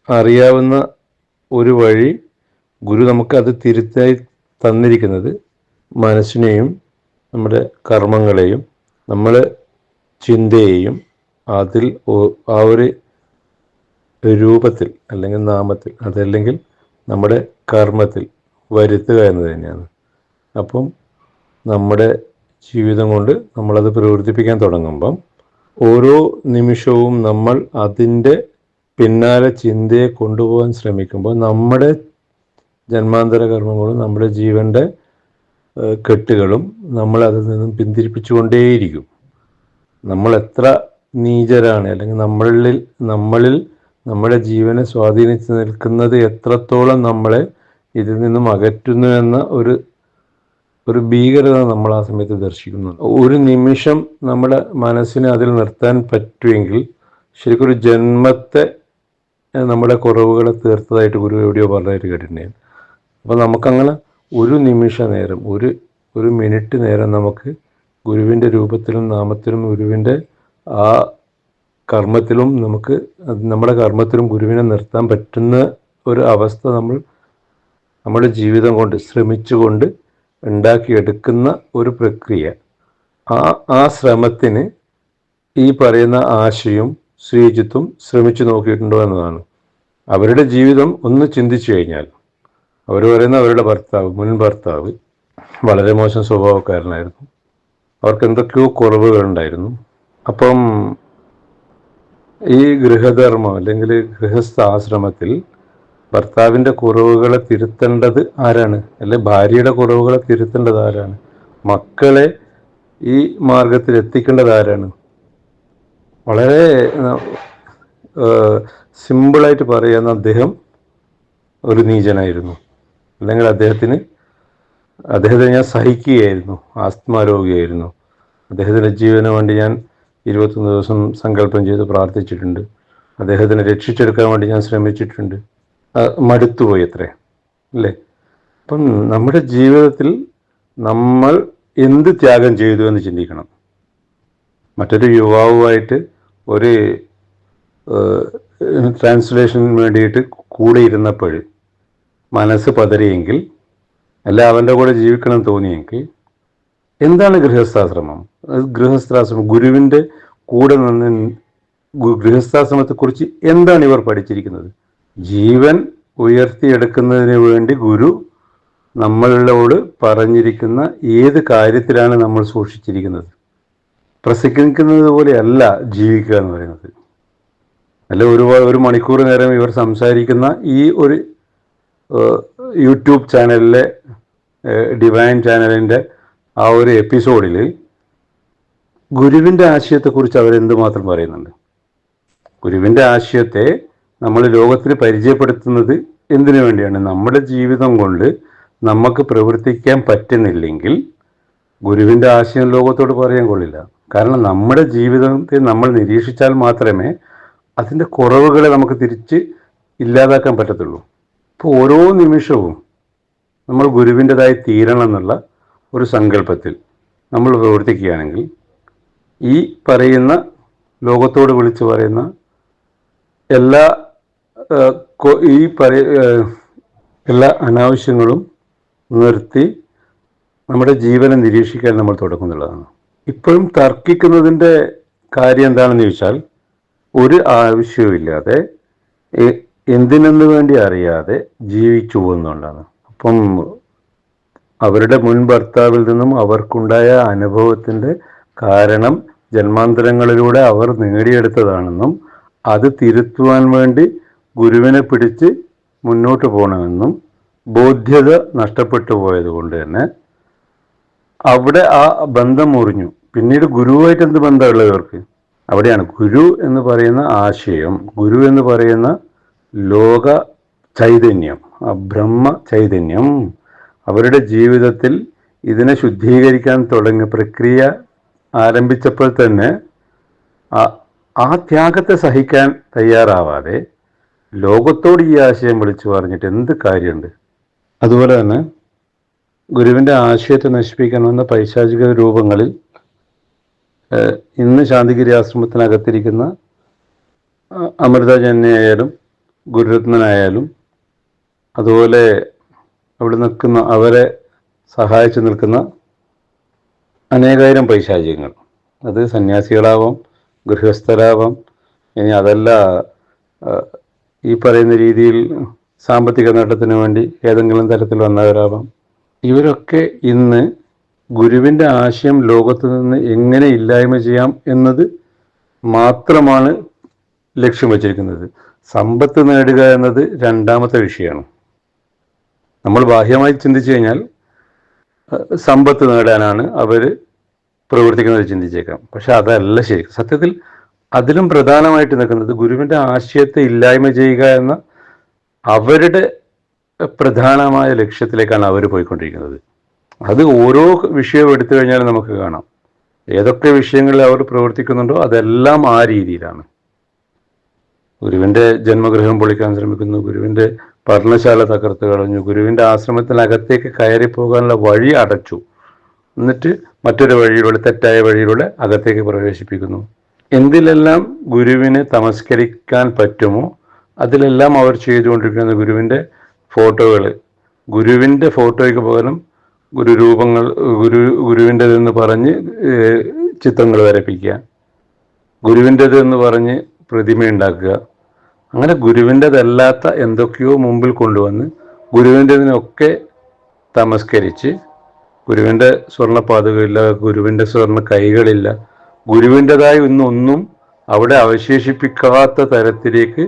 അറിയാവുന്ന ഒരു വഴി ഗുരു നമുക്ക് അത് തിരുത്തായി തന്നിരിക്കുന്നത് മനസ്സിനെയും നമ്മുടെ കർമ്മങ്ങളെയും നമ്മൾ ചിന്തയെയും അതിൽ ആ ഒരു രൂപത്തിൽ അല്ലെങ്കിൽ നാമത്തിൽ അതല്ലെങ്കിൽ നമ്മുടെ കർമ്മത്തിൽ വരുത്തുക എന്ന് തന്നെയാണ്. അപ്പം നമ്മുടെ ജീവിതം കൊണ്ട് നമ്മളത് പ്രവർത്തിപ്പിക്കാൻ തുടങ്ങുമ്പം ഓരോ നിമിഷവും നമ്മൾ അതിന്റെ പിന്നാലെ ചിന്തയെ കൊണ്ടുപോകാൻ ശ്രമിക്കുമ്പോൾ നമ്മുടെ ജന്മാന്തര കർമ്മങ്ങളും നമ്മുടെ ജീവന്റെ കെട്ടുകളും നമ്മൾ അതിൽ നിന്നും പിന്തിരിപ്പിച്ചുകൊണ്ടേയിരിക്കും. നമ്മൾ എത്ര നീചരാണ് അല്ലെങ്കിൽ നമ്മളിൽ നമ്മളിൽ നമ്മുടെ ജീവനെ സ്വാധീനിച്ചു നിൽക്കുന്നത് എത്രത്തോളം നമ്മളെ ഇതിൽ നിന്നും അകറ്റുന്നു എന്ന ഒരു ഒരു ഭീകരത നമ്മൾ ആ സമയത്ത് ദർശിക്കുന്നുണ്ട്. ഒരു നിമിഷം നമ്മുടെ മനസ്സിനെ അതിൽ നിർത്താൻ പറ്റുമെങ്കിൽ ശരിക്കും ഒരു ജന്മത്തെ നമ്മുടെ കുറവുകളെ തീർത്തതായിട്ട് ഗുരു എവിടെയോ പറഞ്ഞതായിട്ട് കേട്ടിട്ടുണ്ടായിരുന്നു അപ്പോൾ നമുക്കങ്ങനെ ഒരു നിമിഷ നേരം ഒരു ഒരു മിനിറ്റ് നേരം നമുക്ക് ഗുരുവിന്റെ രൂപത്തിലും നാമത്തിലും ഗുരുവിന്റെ ആ കർമ്മത്തിലും നമുക്ക് നമ്മുടെ കർമ്മത്തിലും ഗുരുവിനെ നിർത്താൻ പറ്റുന്ന ഒരു അവസ്ഥ നമ്മൾ നമ്മുടെ ജീവിതം കൊണ്ട് ശ്രമിച്ചുകൊണ്ട് ഉണ്ടാക്കിയെടുക്കുന്ന ഒരു പ്രക്രിയ. ആ ആ ശ്രമത്തിന് ഈ പറയുന്ന ആശയും ശ്രീജിത്തും ശ്രമിച്ചു നോക്കിയിട്ടുണ്ടോ എന്നതാണ്. അവരുടെ ജീവിതം ഒന്ന് ചിന്തിച്ചു കഴിഞ്ഞാൽ അവർ പറയുന്ന അവരുടെ ഭർത്താവ് മുൻ ഭർത്താവ് വളരെ മോശം സ്വഭാവക്കാരനായിരുന്നു. അവർക്ക് എന്തൊക്കെയോ കുറവുകളുണ്ടായിരുന്നു. അപ്പം ഈ ഗൃഹധർമ്മം അല്ലെങ്കിൽ ഗൃഹസ്ഥ ആശ്രമത്തിൽ ഭർത്താവിന്റെ കുറവുകളെ തിരുത്തേണ്ടത് ആരാണ്? അല്ലെ ഭാര്യയുടെ കുറവുകളെ തിരുത്തേണ്ടത് ആരാണ്? മക്കളെ ഈ മാർഗത്തിൽ എത്തിക്കേണ്ടത് ആരാണ്? വളരെ സിമ്പിളായിട്ട് പറയുന്ന അദ്ദേഹം ഒരു നീചനായിരുന്നു. അല്ലെങ്കിൽ അദ്ദേഹത്തിന് അദ്ദേഹത്തെ ഞാൻ സഹിക്കുകയായിരുന്നു ആസ്മ രോഗിയായിരുന്നു അദ്ദേഹത്തിന്റെ ജീവന് വേണ്ടി ഞാൻ ഇരുപത്തൊന്ന് ദിവസം സങ്കല്പം ചെയ്ത് പ്രാർത്ഥിച്ചിട്ടുണ്ട്. അദ്ദേഹത്തിനെ രക്ഷിച്ചെടുക്കാൻ വേണ്ടി ഞാൻ ശ്രമിച്ചിട്ടുണ്ട്. മടുത്തുപോയി അത്രേ അല്ലേ? അപ്പം നമ്മുടെ ജീവിതത്തിൽ നമ്മൾ എന്ത് ത്യാഗം ചെയ്തു എന്ന് ചിന്തിക്കണം. മറ്റൊരു യുവാവുമായിട്ട് ഒരു ട്രാൻസ്ലേഷന് വേണ്ടിയിട്ട് കൂടെ ഇരുന്നപ്പോൾ മനസ്സ് പതറിയെങ്കിൽ അല്ല അവന്റെ കൂടെ ജീവിക്കണം തോന്നിയെങ്കിൽ എന്താണ് ഗൃഹസ്ഥാശ്രമം? ഗൃഹസ്ഥാശ്രമം ഗുരുവിന്റെ കൂടെ നിന്ന് ഗൃഹസ്ഥാശ്രമത്തെക്കുറിച്ച് എന്താണ് ഇവർ പഠിച്ചിരിക്കുന്നത്? ജീവൻ ഉയർത്തിയെടുക്കുന്നതിന് വേണ്ടി ഗുരു നമ്മളോട് പറഞ്ഞിരിക്കുന്ന ഏത് കാര്യത്തിലാണ് നമ്മൾ സൂക്ഷിച്ചിരിക്കുന്നത്? പ്രസംഗിക്കുന്നത് പോലെയല്ല ജീവിക്കുക എന്ന് പറയുന്നത്. അല്ല ഒരു ഒരു മണിക്കൂർ നേരം ഇവർ സംസാരിക്കുന്ന ഈ ഒരു യൂട്യൂബ് ചാനലിലെ ഡിവൈൻ ചാനലിന്റെ ആ ഒരു എപ്പിസോഡിൽ ഗുരുവിന്റെ ആശയത്തെക്കുറിച്ച് അവരെന്തുമാത്രം പറയുന്നുണ്ട്? ഗുരുവിന്റെ ആശയത്തെ നമ്മൾ ലോകത്തിന് പരിചയപ്പെടുത്തുന്നത് എന്തിനു വേണ്ടിയാണ്? നമ്മുടെ ജീവിതം കൊണ്ട് നമുക്ക് പ്രവർത്തിക്കാൻ പറ്റുന്നില്ലെങ്കിൽ ഗുരുവിന്റെ ആശയം ലോകത്തോട് പറയാൻ കൊള്ളില്ല. കാരണം നമ്മുടെ ജീവിതത്തെ നമ്മൾ നിരീക്ഷിച്ചാൽ മാത്രമേ അതിന്റെ കുറവുകളെ നമുക്ക് തിരിച്ച് ഇല്ലാതാക്കാൻ പറ്റത്തുള്ളൂ. അപ്പോൾ ഓരോ നിമിഷവും നമ്മൾ ഗുരുവിന്റെതായി തീരണം എന്നുള്ള ഒരു സങ്കല്പത്തിൽ നമ്മൾ പ്രവർത്തിക്കുകയാണെങ്കിൽ ഈ പറയുന്ന ലോകത്തോട് വിളിച്ചു പറയുന്ന എല്ലാ ഈ പറയ എല്ലാ അനാവശ്യങ്ങളും നിർത്തി നമ്മുടെ ജീവനെ നിരീക്ഷിക്കാൻ നമ്മൾ തുടങ്ങുന്നുള്ളതാണ്. ഇപ്പോഴും തർക്കിക്കുന്നതിന്റെ കാര്യം എന്താണെന്ന് ചോദിച്ചാൽ ഒരു ആവശ്യവുമില്ലാതെ എന്തിനെന്ന് വേണ്ടി അറിയാതെ ജീവിച്ചു പോകുന്നുണ്ടാണ്. അപ്പം അവരുടെ മുൻ ഭർത്താവിൽ നിന്നും അവർക്കുണ്ടായ അനുഭവത്തിന്റെ കാരണം ജന്മാന്തരങ്ങളിലൂടെ അവർ നേടിയെടുത്തതാണെന്നും അത് തിരുത്തുവാൻ വേണ്ടി ഗുരുവിനെ പിടിച്ച് മുന്നോട്ട് പോകണമെന്നും ബോധ്യത നഷ്ടപ്പെട്ടു പോയത് കൊണ്ട് തന്നെ അവിടെ ആ ബന്ധം മുറിഞ്ഞു. പിന്നീട് ഗുരുവായിട്ട് എന്ത് ബന്ധമുള്ളത് ഇവർക്ക്? അവിടെയാണ് ഗുരു എന്ന് പറയുന്ന ആശയം ഗുരു എന്ന് പറയുന്ന ലോക ചൈതന്യം ആ ബ്രഹ്മ ചൈതന്യം അവരുടെ ജീവിതത്തിൽ ഇതിനെ ശുദ്ധീകരിക്കാൻ തുടങ്ങിയ പ്രക്രിയ ആരംഭിച്ചപ്പോൾ തന്നെ ആ- ത്യാഗത്തെ സഹിക്കാൻ തയ്യാറാവാതെ ലോകത്തോട് ഈ ആശയം വിളിച്ചു പറഞ്ഞിട്ട് എന്ത് കാര്യമുണ്ട്? അതുപോലെ തന്നെ ഗുരുവിന്റെ ആശയത്തെ നശിപ്പിക്കാൻ വന്ന പൈശാചിക രൂപങ്ങളിൽ ഇന്ന് ശാന്തിഗിരി ആശ്രമത്തിനകത്തിരിക്കുന്ന അമൃതജന്യായാലും ഗുരുരത്നനായാലും അതുപോലെ അവിടെ നിൽക്കുന്ന അവരെ സഹായിച്ചു നിൽക്കുന്ന അനേകായിരം പൈശാചികങ്ങൾ. അത് സന്യാസികളാവാം ഗൃഹസ്ഥരാവാം. ഇനി അതല്ല ഈ പറയുന്ന രീതിയിൽ സാമ്പത്തിക നേട്ടത്തിന് വേണ്ടി ഏതെങ്കിലും തരത്തിൽ വന്നവരാവാം. ഇവരൊക്കെ ഇന്ന് ഗുരുവിന്റെ ആശയം ലോകത്ത് നിന്ന് എങ്ങനെ ഇല്ലായ്മ ചെയ്യാം എന്നത് മാത്രമാണ് ലക്ഷ്യം വച്ചിരിക്കുന്നത്. സമ്പത്ത് നേടുക എന്നത് രണ്ടാമത്തെ വിഷയമാണ്. നമ്മൾ ബാഹ്യമായി ചിന്തിച്ചു കഴിഞ്ഞാൽ സമ്പത്ത് നേടാനാണ് അവർ പ്രവർത്തിക്കുന്നത് ചിന്തിച്ചേക്കാം. പക്ഷെ അതല്ല ശരി. സത്യത്തിൽ അതിലും പ്രധാനമായിട്ട് നിൽക്കുന്നത് ഗുരുവിന്റെ ആശയത്തെ ഇല്ലായ്മ ചെയ്യുക എന്ന അവരുടെ പ്രധാനമായ ലക്ഷ്യത്തിലേക്കാണ് അവർ പോയിക്കൊണ്ടിരിക്കുന്നത്. അത് ഓരോ വിഷയവും എടുത്തു കഴിഞ്ഞാൽ നമുക്ക് കാണാം. ഏതൊക്കെ വിഷയങ്ങളിൽ അവർ പ്രവർത്തിക്കുന്നുണ്ടോ അതെല്ലാം ആ രീതിയിലാണ്. ഗുരുവിന്റെ ജന്മഗൃഹം പൊളിക്കാൻ ശ്രമിക്കുന്നു ഗുരുവിന്റെ പഠനശാല തകർത്ത് കളഞ്ഞു ഗുരുവിന്റെ ആശ്രമത്തിനകത്തേക്ക് കയറി പോകാനുള്ള വഴി അടച്ചു. എന്നിട്ട് മറ്റൊരു വഴിയിലൂടെ തെറ്റായ വഴിയിലൂടെ അകത്തേക്ക് പ്രവേശിപ്പിക്കുന്നു. എന്തിലെല്ലാം ഗുരുവിനെ തമസ്കരിക്കാൻ പറ്റുമോ അതിലെല്ലാം അവർ ചെയ്തുകൊണ്ടിരിക്കുന്ന ഗുരുവിന്റെ ഫോട്ടോകൾ ഗുരുവിന്റെ ഫോട്ടോയ്ക്ക് പകരം ഗുരുരൂപങ്ങൾ ഗുരു ഗുരുവിന്റെതെന്ന് പറഞ്ഞ് ചിത്രങ്ങൾ വരപ്പിക്കുക. ഗുരുവിന്റെതെന്ന് പറഞ്ഞ് പ്രതിമ ഉണ്ടാക്കുക അങ്ങനെ ഗുരുവിന്റെതല്ലാത്ത എന്തൊക്കെയോ മുമ്പിൽ കൊണ്ടുവന്ന് ഗുരുവിന്റെതിനൊക്കെ തമസ്കരിച്ച് ഗുരുവിന്റെ സ്വർണ ഗുരുവിന്റെ സ്വർണ കൈകളില്ല ഗുരുവിന്റെതായ ഇന്നൊന്നും അവിടെ അവശേഷിപ്പിക്കാത്ത തരത്തിലേക്ക്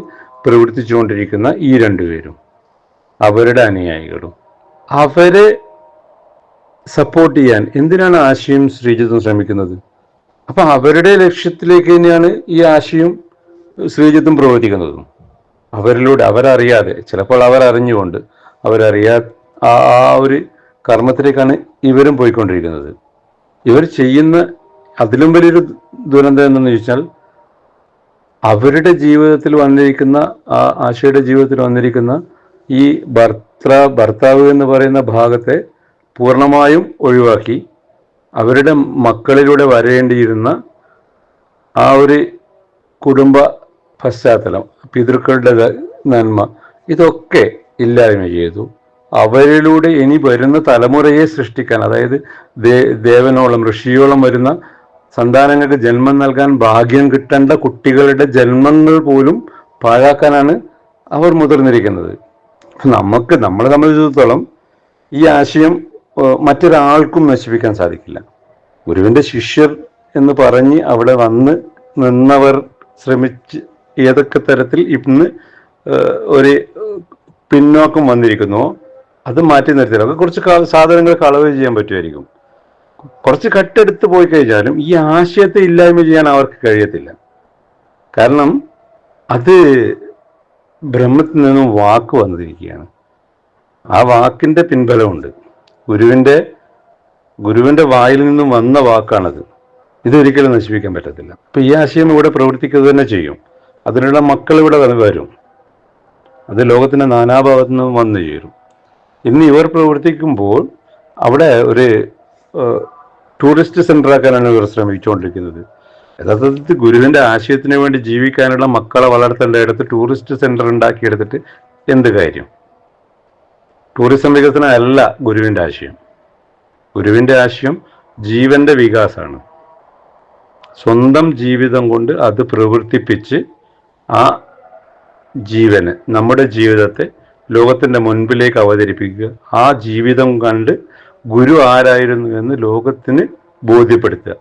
പ്രവർത്തിച്ചുകൊണ്ടിരിക്കുന്ന ഈ രണ്ടുപേരും അവരുടെ അനുയായികളും. അവരെ സപ്പോർട്ട് ചെയ്യാൻ എന്തിനാണ് ആശയം ശ്രീജിത്തും ശ്രമിക്കുന്നത്? അപ്പൊ അവരുടെ ലക്ഷ്യത്തിലേക്ക് തന്നെയാണ് ഈ ആശയം ശ്രീജിത്തും പ്രവർത്തിക്കുന്നതും. അവരിലൂടെ അവരറിയാതെ ചിലപ്പോൾ അവർ അവരറിയാ ആ ആ ഒരു കർമ്മത്തിലേക്കാണ് ഇവരും പോയിക്കൊണ്ടിരിക്കുന്നത്. ഇവർ ചെയ്യുന്ന അതിലും വലിയൊരു ദുരന്തം എന്തെന്ന് ചോദിച്ചാൽ അവരുടെ ജീവിതത്തിൽ വന്നിരിക്കുന്ന ആ ആശയുടെ ജീവിതത്തിൽ വന്നിരിക്കുന്ന ഈ ഭർത്ത ഭർത്താവ് എന്ന് പറയുന്ന ഭാഗത്തെ പൂർണമായും ഒഴിവാക്കി അവരുടെ മക്കളിലൂടെ വരേണ്ടിയിരുന്ന ആ ഒരു കുടുംബ പശ്ചാത്തലം പിതൃക്കളുടെ നന്മ. ഇതൊക്കെ ഇല്ലായ്മ ചെയ്തു. അവരിലൂടെ ഇനി വരുന്ന തലമുറയെ സൃഷ്ടിക്കാൻ അതായത് ദേവനോളം ഋഷിയോളം വരുന്ന സന്താനങ്ങൾക്ക് ജന്മം നൽകാൻ ഭാഗ്യം കിട്ടേണ്ട കുട്ടികളുടെ ജന്മങ്ങൾ പോലും പാഴാക്കാനാണ് അവർ മുതിർന്നിരിക്കുന്നത്. നമുക്ക് നമ്മളെ സംബന്ധിച്ചിടത്തോളം ഈ ആശയം മറ്റൊരാൾക്കും നശിപ്പിക്കാൻ സാധിക്കില്ല. ഗുരുവിന്റെ ശിഷ്യർ എന്ന് പറഞ്ഞ് അവിടെ വന്ന് നിന്നവർ ശ്രമിച്ച് ഏതൊക്കെ തരത്തിൽ ഇന്ന് ഒരു പിന്നോക്കം വന്നിരിക്കുന്നു അത് മാറ്റി നിർത്തി അത് കുറച്ച് സാധനങ്ങൾക്ക് സാധനങ്ങൾ കളവ് ചെയ്യാൻ പറ്റുമായിരിക്കും. കുറച്ച് കട്ടെടുത്ത് പോയി കഴിഞ്ഞാലും ഈ ആശയത്തെ ഇല്ലായ്മ ചെയ്യാൻ അവർക്ക് കഴിയത്തില്ല. കാരണം അത് ബ്രഹ്മത്തിൽ നിന്നും വാക്ക് വന്നിരിക്കുകയാണ്. ആ വാക്കിന്റെ പിൻബലമുണ്ട്. ഗുരുവിന്റെ ഗുരുവിന്റെ വായിൽ നിന്നും വന്ന വാക്കാണത്. ഇതൊരിക്കലും നശിപ്പിക്കാൻ പറ്റത്തില്ല. അപ്പൊ ഈ ആശയം ഇവിടെ പ്രവർത്തിക്കുക തന്നെ ചെയ്യും. അതിനുള്ള മക്കൾ ഇവിടെ വരും. അത് ലോകത്തിന്റെ നാനാഭാഗത്തു നിന്നും വന്നു ചേരും. ഇന്ന് ഇവർ പ്രവർത്തിക്കുമ്പോൾ അവിടെ ഒരു ടൂറിസ്റ്റ് സെന്റർ ആക്കാനാണ് ഇവർ ശ്രമിച്ചുകൊണ്ടിരിക്കുന്നത്. യഥാർത്ഥത്തിൽ ഗുരുവിന്റെ ആശയത്തിന് വേണ്ടി ജീവിക്കാനുള്ള മക്കളെ വളർത്തേണ്ട ഇടത്ത് ടൂറിസ്റ്റ് സെന്റർ ഉണ്ടാക്കിയെടുത്തിട്ട് എന്ത് കാര്യം? ടൂറിസം വികസനം അല്ല ഗുരുവിന്റെ ആശയം. ഗുരുവിന്റെ ആശയം ജീവന്റെ വികാസമാണ്. സ്വന്തം ജീവിതം കൊണ്ട് അത് പ്രവർത്തിപ്പിച്ച് ആ ജീവന് നമ്മുടെ ജീവിതത്തെ ലോകത്തിന്റെ മുൻപിലേക്ക് അവതരിപ്പിക്കുക. ആ ജീവിതം കണ്ട് ഗുരു ആരായിരുന്നു എന്ന് ലോകത്തിന് ബോധ്യപ്പെടുത്തുക.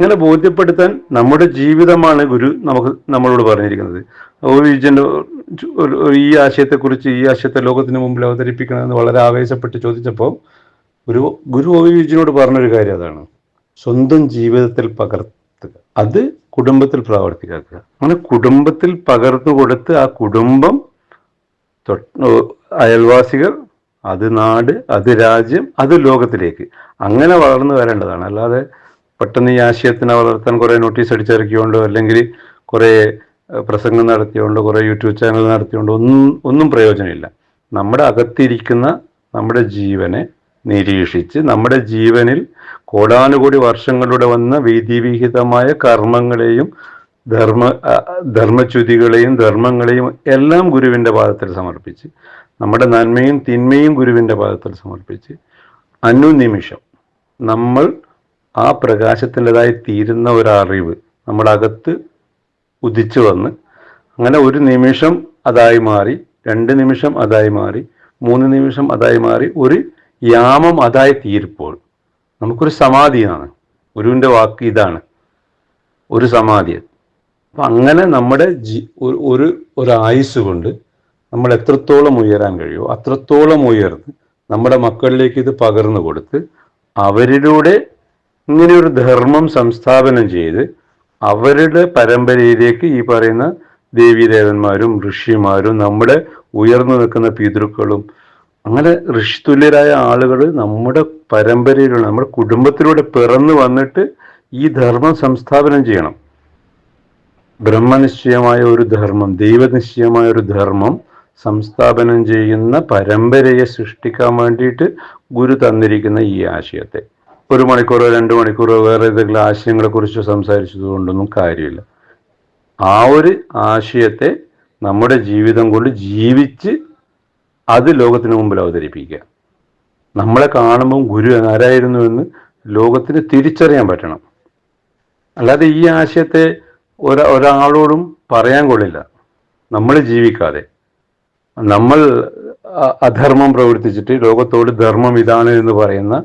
ഇങ്ങനെ ബോധ്യപ്പെടുത്താൻ നമ്മുടെ ജീവിതമാണ് ഗുരു നമുക്ക് നമ്മളോട് പറഞ്ഞിരിക്കുന്നത്. ഒരു ഈ ആശയത്തെക്കുറിച്ച് ഈ ആശയത്തെ ലോകത്തിന് മുമ്പിൽ അവതരിപ്പിക്കണമെന്ന് വളരെ ആവേശപ്പെട്ട് ചോദിച്ചപ്പോൾ ഒരു ഗുരു വി വിജയനോട് പറഞ്ഞൊരു കാര്യം അതാണ്. സ്വന്തം ജീവിതത്തിൽ പകർത്തുക. അത് കുടുംബത്തിൽ പ്രാവർത്തികാക്കുക അങ്ങനെ കുടുംബത്തിൽ പകർന്നു കൊടുത്ത് ആ കുടുംബം അയൽവാസികൾ അത് നാട് അത് രാജ്യം അത് ലോകത്തിലേക്ക് അങ്ങനെ വളർന്നു വരേണ്ടതാണ്. അല്ലാതെ പെട്ടെന്ന് ഈ ആശയത്തിനെ വളർത്താൻ കുറേ നോട്ടീസ് അടിച്ചിറക്കിയോണ്ടോ അല്ലെങ്കിൽ കുറേ പ്രസംഗം നടത്തിയോണ്ടോ കുറേ യൂട്യൂബ് ചാനൽ നടത്തിയോണ്ടോ ഒന്നും ഒന്നും പ്രയോജനമില്ല. നമ്മുടെ അകത്തിരിക്കുന്ന നമ്മുടെ ജീവനെ നിരീക്ഷിച്ച് നമ്മുടെ ജീവനിൽ കോടാനുകോടി വർഷങ്ങളിലൂടെ വന്ന വിധിവിഹിതമായ കർമ്മങ്ങളെയും ധർമ്മ ധർമ്മച്യുതികളെയും ധർമ്മങ്ങളെയും എല്ലാം ഗുരുവിന്റെ പാദത്തിൽ സമർപ്പിച്ച് നമ്മുടെ നന്മയും തിന്മയും ഗുരുവിന്റെ പാദത്തിൽ സമർപ്പിച്ച് അനുനിമിഷം നമ്മൾ ആ പ്രകാശത്തിന്റെതായി തീരുന്ന ഒരറിവ് നമ്മളകത്ത് ഉദിച്ചു വന്ന് അങ്ങനെ ഒരു നിമിഷം അതായി മാറി രണ്ട് നിമിഷം അതായി മാറി മൂന്ന് നിമിഷം അതായി മാറി ഒരു യാമം അതായി തീരുമ്പോൾ നമുക്കൊരു സമാധിയാണ്. ഗുരുവിന്റെ വാക്ക് ഇതാണ്. ഒരു സമാധി. അപ്പം അങ്ങനെ നമ്മുടെ ജി ഒരു- ഒരു ഒരു ആയുസ് കൊണ്ട് നമ്മൾ എത്രത്തോളം ഉയരാൻ കഴിയുമോ അത്രത്തോളം ഉയർന്ന് നമ്മുടെ മക്കളിലേക്ക് ഇത് പകർന്നു കൊടുത്ത് അവരിലൂടെ ഇങ്ങനെയൊരു ധർമ്മം സംസ്ഥാപനം ചെയ്ത് അവരുടെ പരമ്പരയിലേക്ക് ഈ പറയുന്ന ദേവീദേവന്മാരും ഋഷിമാരും നമ്മുടെ ഉയർന്നു നിൽക്കുന്ന പിതൃക്കളും അങ്ങനെ ഋഷിതുല്യരായ ആളുകൾ നമ്മുടെ പരമ്പരയിലുള്ള നമ്മുടെ കുടുംബത്തിലൂടെ പിറന്നു വന്നിട്ട് ഈ ധർമ്മം സംസ്ഥാപനം ചെയ്യണം. ബ്രഹ്മനിശ്ചയമായ ഒരു ധർമ്മം ദൈവനിശ്ചയമായ ഒരു ധർമ്മം സംസ്ഥാപനം ചെയ്യുന്ന പരമ്പരയെ സൃഷ്ടിക്കാൻ വേണ്ടിയിട്ട് ഗുരു തന്നിരിക്കുന്ന ഈ ആശയത്തെ. ഒരു മണിക്കൂറോ രണ്ട് മണിക്കൂറോ വേറെ ഏതെങ്കിലും ആശയങ്ങളെ കുറിച്ച് സംസാരിച്ചത് കൊണ്ടൊന്നും കാര്യമില്ല. ആ ഒരു ആശയത്തെ നമ്മുടെ ജീവിതം കൊണ്ട് ജീവിച്ച് അത് ലോകത്തിന് മുമ്പിൽ അവതരിപ്പിക്കുക. നമ്മളെ കാണുമ്പം ഗുരു ആരായിരുന്നു എന്ന് ലോകത്തിന് തിരിച്ചറിയാൻ പറ്റണം. അല്ലാതെ ഈ ആശയത്തെ ഒരാ ഒരാളോടും പറയാൻ കൊള്ളില്ല. നമ്മൾ ജീവിക്കാതെ. നമ്മൾ അധർമ്മം പ്രവർത്തിച്ചിട്ട് ലോകത്തോട് ധർമ്മം ഇതാണ് എന്ന് പറയുന്ന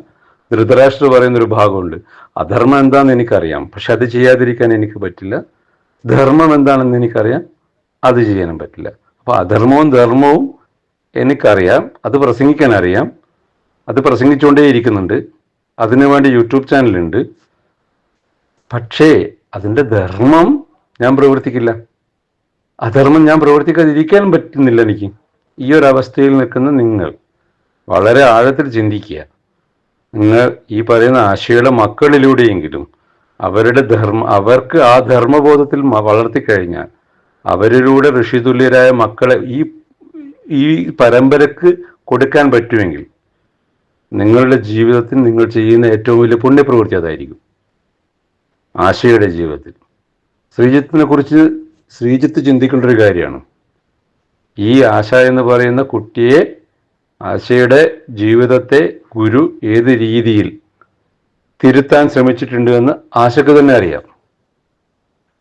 ധൃതരാഷ്ട്ര പറയുന്ന ഒരു ഭാഗമുണ്ട്. അധർമ്മം എന്താണെന്ന് എനിക്കറിയാം. പക്ഷെ അത് ചെയ്യാതിരിക്കാൻ എനിക്ക് പറ്റില്ല. ധർമ്മം എന്താണെന്ന് എനിക്കറിയാം. അത് ചെയ്യാനും പറ്റില്ല. അപ്പൊ അധർമ്മവും ധർമ്മവും എനിക്കറിയാം അത് പ്രസംഗിക്കാൻ അറിയാം അത് പ്രസംഗിച്ചുകൊണ്ടേ ഇരിക്കുന്നുണ്ട്. അതിനു വേണ്ടി യൂട്യൂബ് ചാനലുണ്ട്. പക്ഷേ അതിന്റെ ധർമ്മം ഞാൻ പ്രവർത്തിക്കില്ല. അധർമ്മം ഞാൻ പ്രവർത്തിക്കാതിരിക്കാൻ പറ്റുന്നില്ല എനിക്ക്. ഈ ഒരു അവസ്ഥയിൽ നിൽക്കുന്ന നിങ്ങൾ വളരെ ആഴത്തിൽ ചിന്തിക്കുക. നിങ്ങൾ ഈ പറയുന്ന ആശയുടെ മക്കളിലൂടെയെങ്കിലും അവരുടെ ധർമ്മ അവർക്ക് ആ ധർമ്മബോധത്തിൽ വളർത്തിക്കഴിഞ്ഞാൽ അവരിലൂടെ ഋഷിതുല്യരായ മക്കളെ ഈ ഈ പരമ്പരക്ക് കൊടുക്കാൻ പറ്റുമെങ്കിൽ നിങ്ങളുടെ ജീവിതത്തിൽ നിങ്ങൾ ചെയ്യുന്ന ഏറ്റവും വലിയ പുണ്യപ്രവൃത്തി അതായിരിക്കും. ആശയുടെ ജീവിതത്തിൽ. ശ്രീജിത്തിനെ കുറിച്ച് ശ്രീജിത്ത് ചിന്തിക്കേണ്ട ഒരു കാര്യമാണ്. ഈ ആശ എന്ന് പറയുന്ന കുട്ടിയെ ആശയുടെ ജീവിതത്തെ ഗുരു ഏത് രീതിയിൽ തിരുത്താൻ ശ്രമിച്ചിട്ടുണ്ട് എന്ന് ആശയ്ക്ക് തന്നെ അറിയാം.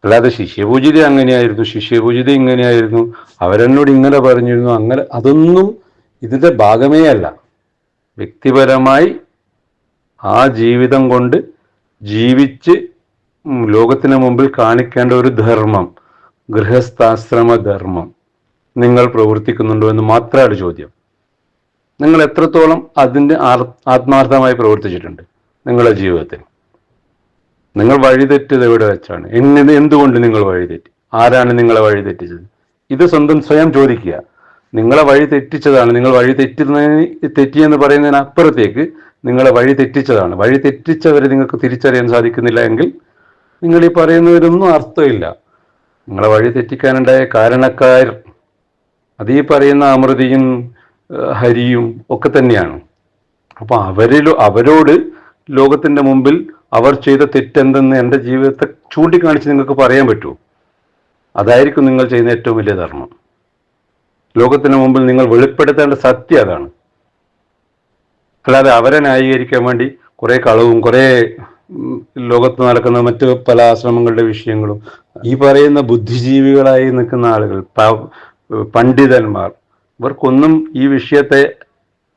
അല്ലാതെ ശിഷ്യപൂജിത അങ്ങനെയായിരുന്നു ശിഷ്യപൂജിത ഇങ്ങനെയായിരുന്നു. അവരെന്നോട് ഇങ്ങനെ പറഞ്ഞിരുന്നു. അങ്ങനെ അതൊന്നും ഇതിന്റെ ഭാഗമേ അല്ല. വ്യക്തിപരമായി ആ ജീവിതം കൊണ്ട് ജീവിച്ച് ലോകത്തിന് മുമ്പിൽ കാണിക്കേണ്ട ഒരു ധർമ്മം ഗൃഹസ്ഥാശ്രമ ധർമ്മം നിങ്ങൾ പ്രവർത്തിക്കുന്നുണ്ടോ എന്ന് മാത്രമാണ് ചോദ്യം. നിങ്ങൾ എത്രത്തോളം അതിന്റെ ആത്മാർത്ഥമായി പ്രവർത്തിച്ചിട്ടുണ്ട് നിങ്ങളുടെ ജീവിതത്തിൽ? നിങ്ങൾ വഴിതെറ്റത് എവിടെ വെച്ചാണ്? എങ്ങനെ എന്തുകൊണ്ട് നിങ്ങൾ വഴിതെറ്റി? ആരാണ് നിങ്ങളെ വഴിതെറ്റിച്ചത്? ഇത് സ്വന്തം സ്വയം ചോദിക്കുക. നിങ്ങളെ വഴി തെറ്റിച്ചതാണ് നിങ്ങൾ വഴി തെറ്റുന്നതിന് തെറ്റിയെന്ന് പറയുന്നതിന് അപ്പുറത്തേക്ക് നിങ്ങളെ വഴി തെറ്റിച്ചതാണ് വഴി തെറ്റിച്ചവരെ നിങ്ങൾക്ക് തിരിച്ചറിയാൻ സാധിക്കുന്നില്ല എങ്കിൽ നിങ്ങൾ ഈ പറയുന്നതിലൊന്നും അർത്ഥമില്ല. നിങ്ങളെ വഴി തെറ്റിക്കാനുണ്ടായ കാരണക്കാർ അത് ഈ പറയുന്ന അമൃതിയും ഹരിയും ഒക്കെ തന്നെയാണ്. അപ്പൊ അവരിലോ അവരോട് ലോകത്തിന്റെ മുമ്പിൽ അവർ ചെയ്ത തെറ്റെന്തെന്ന് എന്റെ ജീവിതത്തെ ചൂണ്ടിക്കാണിച്ച് നിങ്ങൾക്ക് പറയാൻ പറ്റുമോ? അതായിരിക്കും നിങ്ങൾ ചെയ്യുന്ന ഏറ്റവും വലിയ ധർമ്മം. ലോകത്തിന് മുമ്പിൽ നിങ്ങൾ വെളിപ്പെടുത്തേണ്ട സത്യം അതാണ്. അല്ലാതെ അവരെ ന്യായീകരിക്കാൻ വേണ്ടി കുറേ കളവും കുറേ ലോകത്ത് നടക്കുന്ന മറ്റ് പല ആശ്രമങ്ങളുടെ വിഷയങ്ങളും ഈ പറയുന്ന ബുദ്ധിജീവികളായി നിൽക്കുന്ന ആളുകൾ പണ്ഡിതന്മാർ ഇവർക്കൊന്നും ഈ വിഷയത്തെ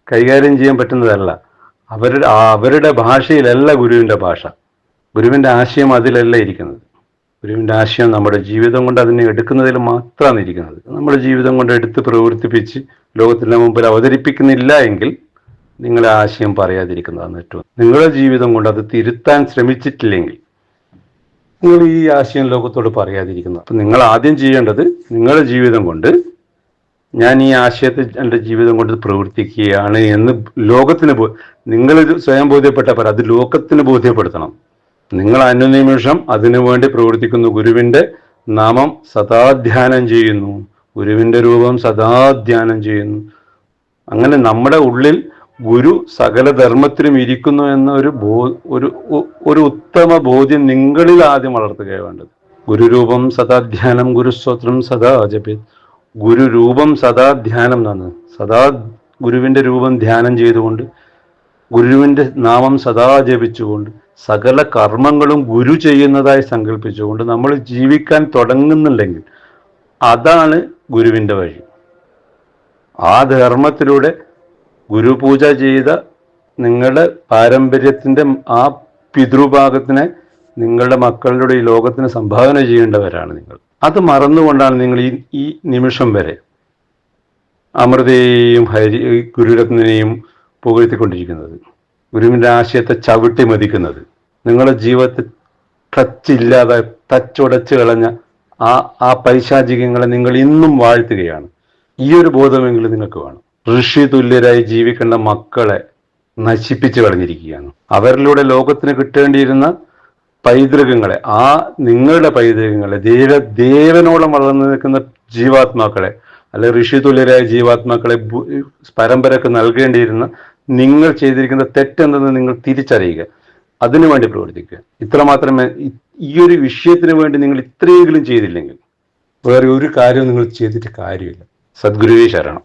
കൈകാര്യം ചെയ്യാൻ പറ്റുന്നതല്ല. അവരുടെ അവരുടെ ഭാഷയിലല്ല ഗുരുവിന്റെ ഭാഷ. ഗുരുവിന്റെ ആശയം അതിലല്ല ഇരിക്കുന്നത്. ഗുരുവിന്റെ ആശയം നമ്മുടെ ജീവിതം കൊണ്ട് അതിനെ എടുക്കുന്നതിൽ മാത്രമാണ് ഇരിക്കുന്നത്. നമ്മുടെ ജീവിതം കൊണ്ട് എടുത്ത് പ്രവർത്തിപ്പിച്ച് ലോകത്തിന്റെ മുമ്പിൽ അവതരിപ്പിക്കുന്നില്ല എങ്കിൽ നിങ്ങളെ ആശയം പറയാതിരിക്കുന്നതാണ് ഏറ്റവും നിങ്ങളുടെ ജീവിതം കൊണ്ട് അത് തിരുത്താൻ ശ്രമിച്ചിട്ടില്ലെങ്കിൽ നിങ്ങൾ ഈ ആശയം ലോകത്തോട് പറയാതിരിക്കുന്നത് അപ്പം നിങ്ങൾ ആദ്യം ചെയ്യേണ്ടത് നിങ്ങളുടെ ജീവിതം കൊണ്ട് ഞാൻ ഈ ആശയത്തെ എന്റെ ജീവിതം കൊണ്ട് പ്രവർത്തിക്കുകയാണ് എന്ന് ലോകത്തിന് നിങ്ങൾ സ്വയം ബോധ്യപ്പെട്ടപ്പോൾ അത് ലോകത്തിന് ബോധ്യപ്പെടുത്തണം. നിങ്ങൾ അനുനിമിഷം അതിനു വേണ്ടി ഗുരുവിന്റെ നാമം സദാ ധ്യാനം ചെയ്യുന്നു. ഗുരുവിന്റെ രൂപം സദാ ധ്യാനം ചെയ്യുന്നു. അങ്ങനെ നമ്മുടെ ഉള്ളിൽ ഗുരു സകല ധർമ്മത്തിലും ഇരിക്കുന്നു എന്ന ഒരു ബോ ഒരു ഒരു ഉത്തമ ബോധ്യം നിങ്ങളിൽ ആദ്യം വളർത്തുകയാണ് വേണ്ടത്. ഗുരുരൂപം സദാ ധ്യാനം ഗുരുസ്തോത്രം സദാ ജപിത്. ഗുരുരൂപം സദാ ധ്യാനം എന്നാണ് സദാ ഗുരുവിന്റെ രൂപം ധ്യാനം ചെയ്തുകൊണ്ട് ഗുരുവിന്റെ നാമം സദാ ജപിച്ചുകൊണ്ട് സകല കർമ്മങ്ങളും ഗുരു ചെയ്യുന്നതായി സങ്കല്പിച്ചുകൊണ്ട് നമ്മൾ ജീവിക്കാൻ തുടങ്ങുന്നുണ്ടെങ്കിൽ അതാണ് ഗുരുവിന്റെ വഴി. ആ ധർമ്മത്തിലൂടെ ഗുരുപൂജ ചെയ്ത നിങ്ങളുടെ പാരമ്പര്യത്തിന്റെ ആ പിതൃഭാഗത്തിനെ നിങ്ങളുടെ മക്കളുടെ ഈ ലോകത്തിന് സംഭാവന ചെയ്യേണ്ടവരാണ് നിങ്ങൾ. അത് മറന്നുകൊണ്ടാണ് നിങ്ങൾ ഈ ഈ നിമിഷം വരെ അമൃതയെയും ഹരി ഗുരുരത്നെയും പുകഴ്ത്തിക്കൊണ്ടിരിക്കുന്നത്. ഗുരുവിന്റെ ആശയത്തെ ചവിട്ടി മതിക്കുന്നത്. നിങ്ങളുടെ ജീവിതത്തെ ടച്ച് ഇല്ലാതെ ടച്ചുടച്ച് കളഞ്ഞ ആ ആ പൈശാചികങ്ങളെ നിങ്ങൾ ഇന്നും വാഴ്ത്തുകയാണ്. ഈ ഒരു ബോധമെങ്കിലും നിങ്ങൾക്ക് വേണം. ഋഷി തുല്യരായി ജീവിക്കേണ്ട മക്കളെ നശിപ്പിച്ചു കളഞ്ഞിരിക്കുകയാണ്. അവരിലൂടെ ലോകത്തിന് കിട്ടേണ്ടിയിരുന്ന പൈതൃകങ്ങളെ ആ നിങ്ങളുടെ പൈതൃകങ്ങളെ ദേവ ദേവനോളം വളർന്നു നിൽക്കുന്ന ജീവാത്മാക്കളെ അല്ലെ ഋഷി തുല്യരായ ജീവാത്മാക്കളെ പരമ്പരക്ക് നൽകേണ്ടിയിരുന്ന നിങ്ങൾ ചെയ്തിരിക്കുന്ന തെറ്റെന്തെന്ന് നിങ്ങൾ തിരിച്ചറിയുക. അതിനുവേണ്ടി പ്രവർത്തിക്കുക. ഇത്രമാത്രമേ ഈ ഒരു വിഷയത്തിന് വേണ്ടി നിങ്ങൾ ഇത്രയെങ്കിലും ചെയ്തില്ലെങ്കിൽ വേറെ ഒരു കാര്യവും നിങ്ങൾ ചെയ്തിട്ട് കാര്യമില്ല. സദ്ഗുരുവേ ശരണം.